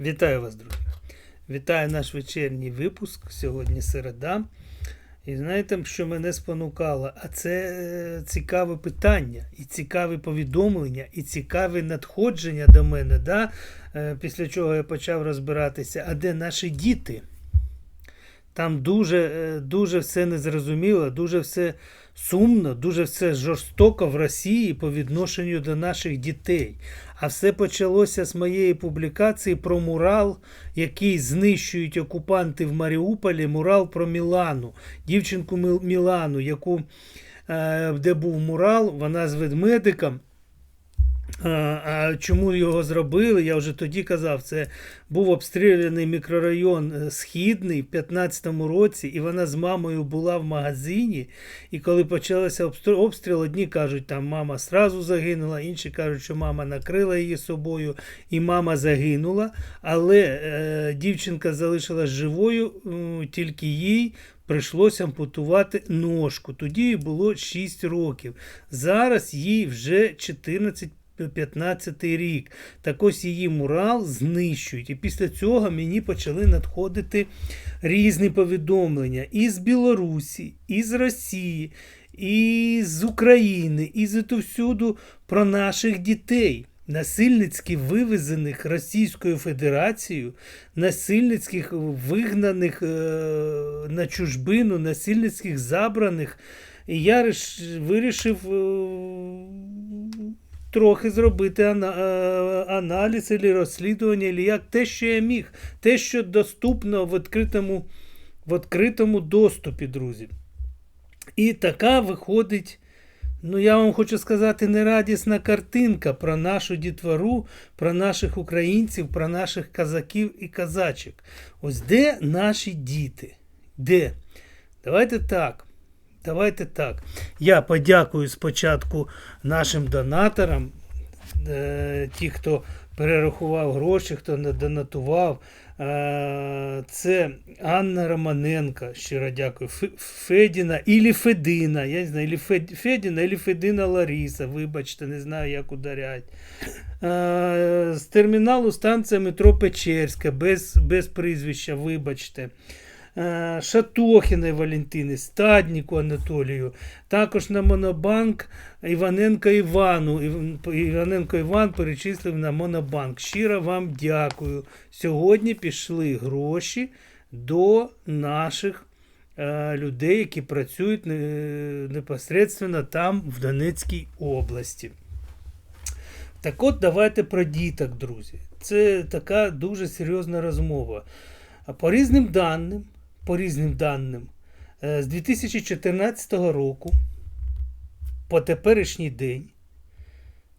Вітаю вас, друзі. Вітаю наш вечірній випуск. Сьогодні середа. І знаєте, що мене спонукало? А це е, цікаве питання, і цікаве повідомлення, і цікаве надходження до мене. Да? Е, Після чого я почав розбиратися, а де наші діти? Там дуже, е, дуже все незрозуміло, дуже все сумно, дуже все жорстоко в Росії по відношенню до наших дітей. А все почалося з моєї публікації про мурал, який знищують окупанти в Маріуполі. Мурал про Мілану, дівчинку Мілану, яку, е, де був мурал, вона з ведмедиком. А, чому його зробили? Я вже тоді казав, це був обстріляний мікрорайон е, Східний в 15-му році, і вона з мамою була в магазині. І коли почався обстріл, одні кажуть, там мама сразу загинула, інші кажуть, що мама накрила її собою, і мама загинула. Але е, дівчинка залишилась живою, м, тільки їй. Прийшлося ампутувати ножку. Тоді їй було 6 років. Зараз їй вже 14 15 рік. Так ось її мурал знищують. І після цього мені почали надходити різні повідомлення із Білорусі, із Росії, і з України, і звідусюду про наших дітей. Насильницьки вивезених Російською Федерацією, насильницьких вигнаних е, на чужбину, насильницьких забраних. І я вирішив е, трохи зробити е, аналіз або розслідування, або як те, що я міг, те, що доступно в відкритому, в відкритому доступі, друзі. І така виходить, ну я вам хочу сказати, нерадісна картинка про нашу дітвору, про наших українців, про наших казаків і казачок. Ось де наші діти? Де? Давайте так. Давайте так. Я подякую спочатку нашим донаторам, е, ті, хто перерахував гроші, хто не донатував. Е, Це Анна Романенко, щиро дякую. Федіна ілі Федина. Я не знаю, Федіна, ілі Федина Лариса. Вибачте, не знаю, як ударять. Е, З терміналу станція метро Печерська, без, без прізвища, вибачте. Е, Шатохіної Валентини, Стадніку Анатолію, також на Монобанк Іваненко Івану. Іваненко Іван перечислив на Монобанк. Щиро вам дякую. Сьогодні пішли гроші до наших е, людей, які працюють е, непосередньо там, в Донецькій області. Так от давайте про діток, друзі. Це така дуже серйозна розмова. По різним даним, по різним даним, е, з 2014 року по теперішній день,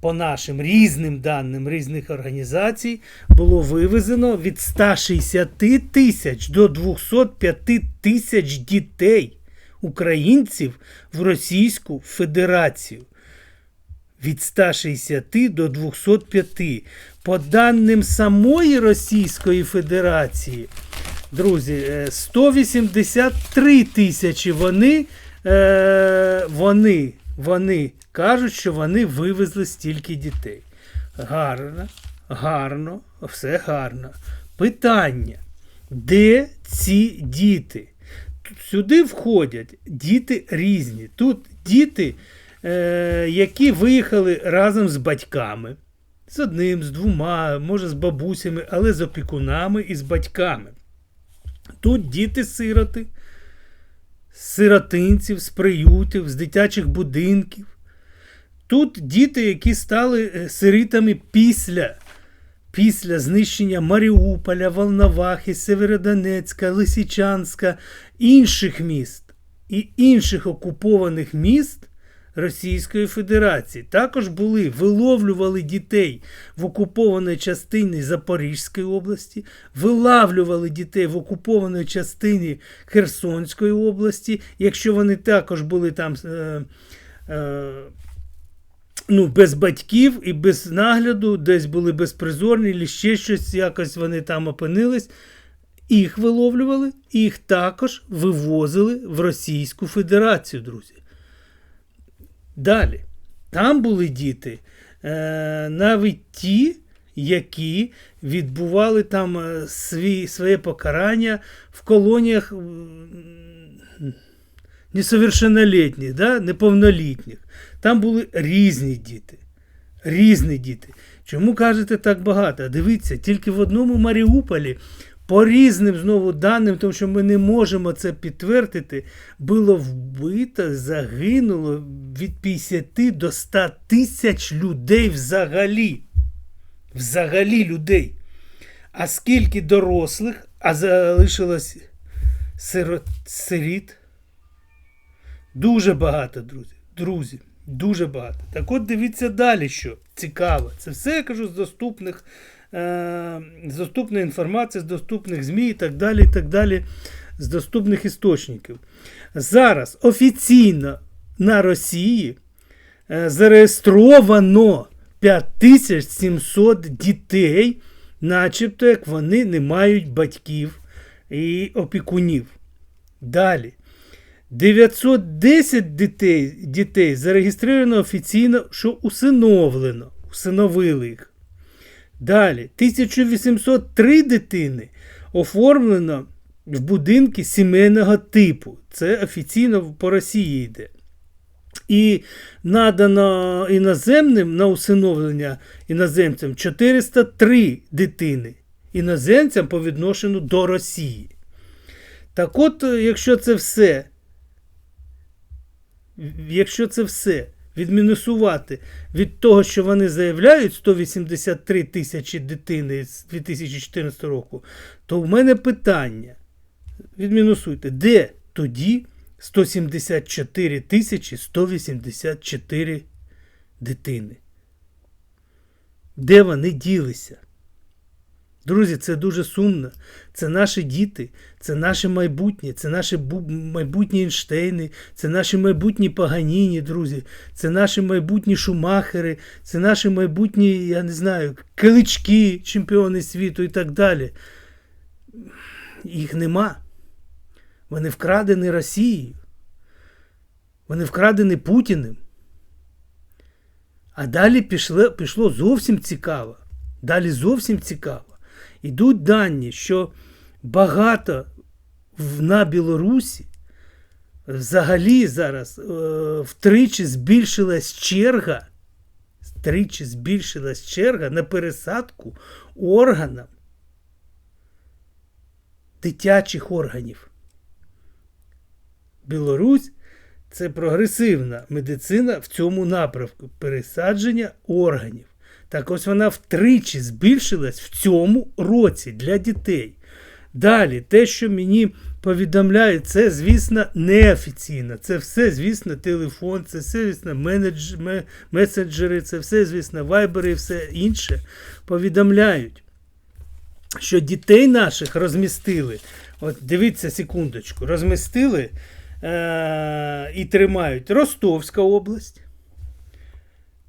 по нашим різним даним різних організацій, було вивезено від 160 тисяч до 205 тисяч дітей, українців в Російську Федерацію від 160 до 205. По даним самої Російської Федерації, друзі, е, 183 тисячі вони, е, вони, вони кажуть, що вони вивезли стільки дітей. Гарно, гарно, все гарно. Питання, де ці діти? Сюди входять діти різні. Тут діти, е, які виїхали разом з батьками, з одним, з двома, може з бабусями, але з опікунами і з батьками. Тут діти-сироти, з сиротинців, з приютів, з дитячих будинків. Тут діти, які стали е, сирітами після, після знищення Маріуполя, Волновахи, Северодонецька, Лисичанська, інших міст і інших окупованих міст Російської Федерації. Також були, виловлювали дітей в окупованій частині Запорізької області, вилавлювали дітей в окупованій частині Херсонської області, якщо вони також були там. Е, е, ну, без батьків і без нагляду, десь були безпризорні, або ще щось, якось вони там опинились. Їх виловлювали, і їх також вивозили в Російську Федерацію, друзі. Далі. Там були діти, е, навіть ті, які відбували там е, свій, своє покарання в колоніях м, несовершеннолітніх, да? неповнолітніх. Там були різні діти. Різні діти. Чому кажете так багато? Дивіться, тільки в одному Маріуполі по різним знову даним, тому що ми не можемо це підтвердити, було вбито, загинуло від 50 до 100 тисяч людей взагалі. Взагалі людей. А скільки дорослих, а залишилось сирот, сиріт? Дуже багато, друзі. Друзі, дуже багато. Так от дивіться далі, що цікаво. Це все я кажу з доступних, з доступної інформації, з доступних ЗМІ і так далі, і так далі, з доступних істочників. Зараз офіційно на Росії е, зареєстровано 5700 дітей, начебто як вони не мають батьків і опікунів. Далі. 910 дітей, дітей зареєстровано офіційно, що усиновлено, усиновили їх. Далі, 1803 дитини оформлено в будинки сімейного типу. Це офіційно по Росії йде. І надано іноземним на усиновлення іноземцям 403 дитини. Іноземцям по відношенню до Росії. Так от, якщо це все якщо це все відмінусувати від того, що вони заявляють 183 тисячі дитини з 2014 року, то в мене питання. Відмінусуйте, де тоді 174 тисячі 184 дитини? Де вони ділися? Друзі, це дуже сумно. Це наші діти, це наше майбутнє, це наші майбутні Ейнштейни, це наші майбутні Паганіні, друзі, це наші майбутні шумахери, це наші майбутні, я не знаю, килички, чемпіони світу і так далі. Їх нема. Вони вкрадені Росією. Вони вкрадені Путіним. А далі пішло, пішло зовсім цікаво. Далі зовсім цікаво. Ідуть дані, що багато на Білорусі взагалі зараз е, втричі збільшилась черга, втричі збільшилась черга на пересадку органам дитячих органів. Білорусь це прогресивна медицина в цьому напрямку пересадження органів. Так ось вона втричі збільшилась в цьому році для дітей. Далі, те, що мені повідомляють, це, звісно, неофіційно. Це все, звісно, телефон, це все, звісно, менедж... месенджери, це все, звісно, вайбери і все інше повідомляють, що дітей наших розмістили. От дивіться секундочку, розмістили е- і тримають Ростовська область.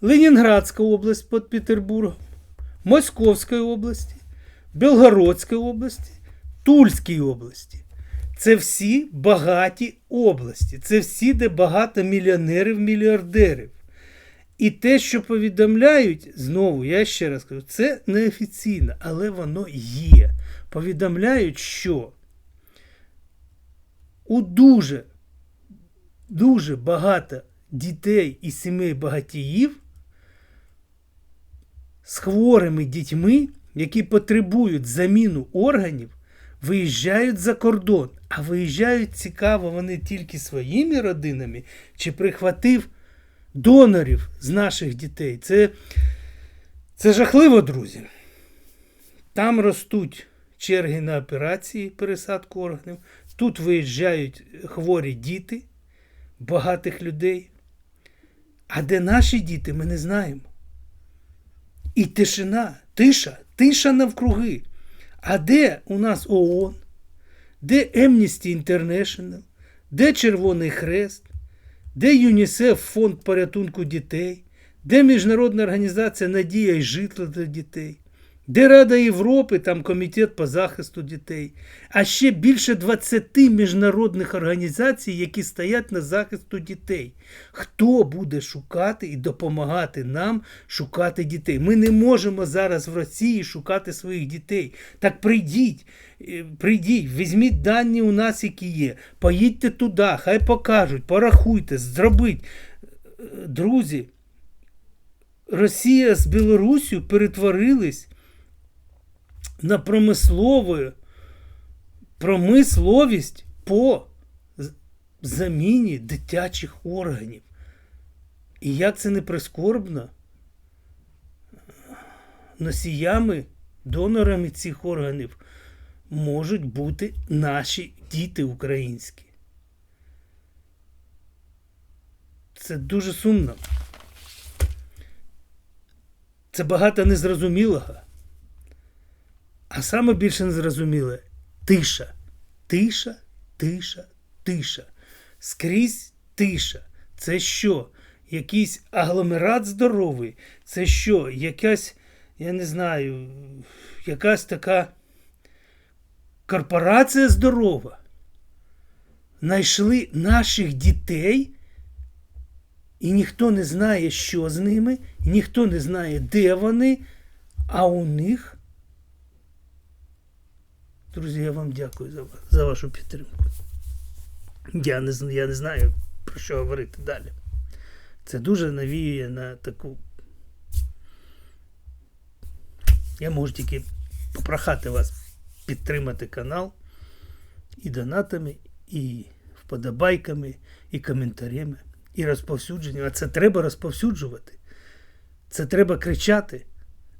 Ленінградська область під Петербургом, Московської області, Белгородської області, Тульській області. Це всі багаті області. Це всі, де багато мільйонерів, мільярдерів. І те, що повідомляють, знову, я ще раз кажу, це неофіційно, але воно є. Повідомляють, що у дуже, дуже багато дітей і сімей багатіїв з хворими дітьми, які потребують заміну органів, виїжджають за кордон. А виїжджають цікаво вони тільки своїми родинами, чи прихватив донорів з наших дітей. Це, Це жахливо, друзі. Там ростуть черги на операції пересадку органів. Тут виїжджають хворі діти, багатих людей. А де наші діти, ми не знаємо. І тишина, тиша, тиша навкруги. А де у нас ООН? Де Amnesty International? Де Червоний Хрест? Де ЮНІСЕФ Фонд порятунку дітей? Де Міжнародна організація Надія і житло для дітей? Де Рада Європи, там Комітет по захисту дітей, а ще більше 20 міжнародних організацій, які стоять на захисту дітей. Хто буде шукати і допомагати нам шукати дітей? Ми не можемо зараз в Росії шукати своїх дітей. Так прийдіть, е, прийдіть, візьміть дані у нас, які є. Поїдьте туди, хай покажуть, порахуйте, зробіть. Е, Друзі, Росія з Білорусію перетворились на промислову промисловість по заміні дитячих органів. І як це не прискорбно, носіями, донорами цих органів можуть бути наші діти українські. Це дуже сумно. Це багато незрозумілого. А саме більше незрозуміле тиша. Тиша, тиша, тиша. Скрізь тиша. Це що? Якийсь агломерат здоровий? Це що? Якась, я не знаю, якась така корпорація здорова. Знайшли наших дітей, і ніхто не знає, що з ними, і ніхто не знає, де вони, а у них. Друзі, я вам дякую за, за вашу підтримку. Я не, я не знаю, про що говорити далі. Це дуже навіює на таку. Я можу тільки попрохати вас підтримати канал і донатами, і вподобайками, і коментарями, і розповсюдженням. А це треба розповсюджувати. Це треба кричати.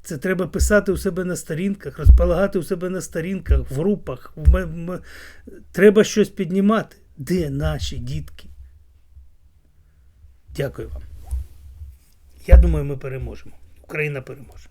Це треба писати у себе на сторінках, розполагати у себе на сторінках, в групах. Треба щось піднімати. Де наші дітки? Дякую вам. Я думаю, ми переможемо. Україна переможе.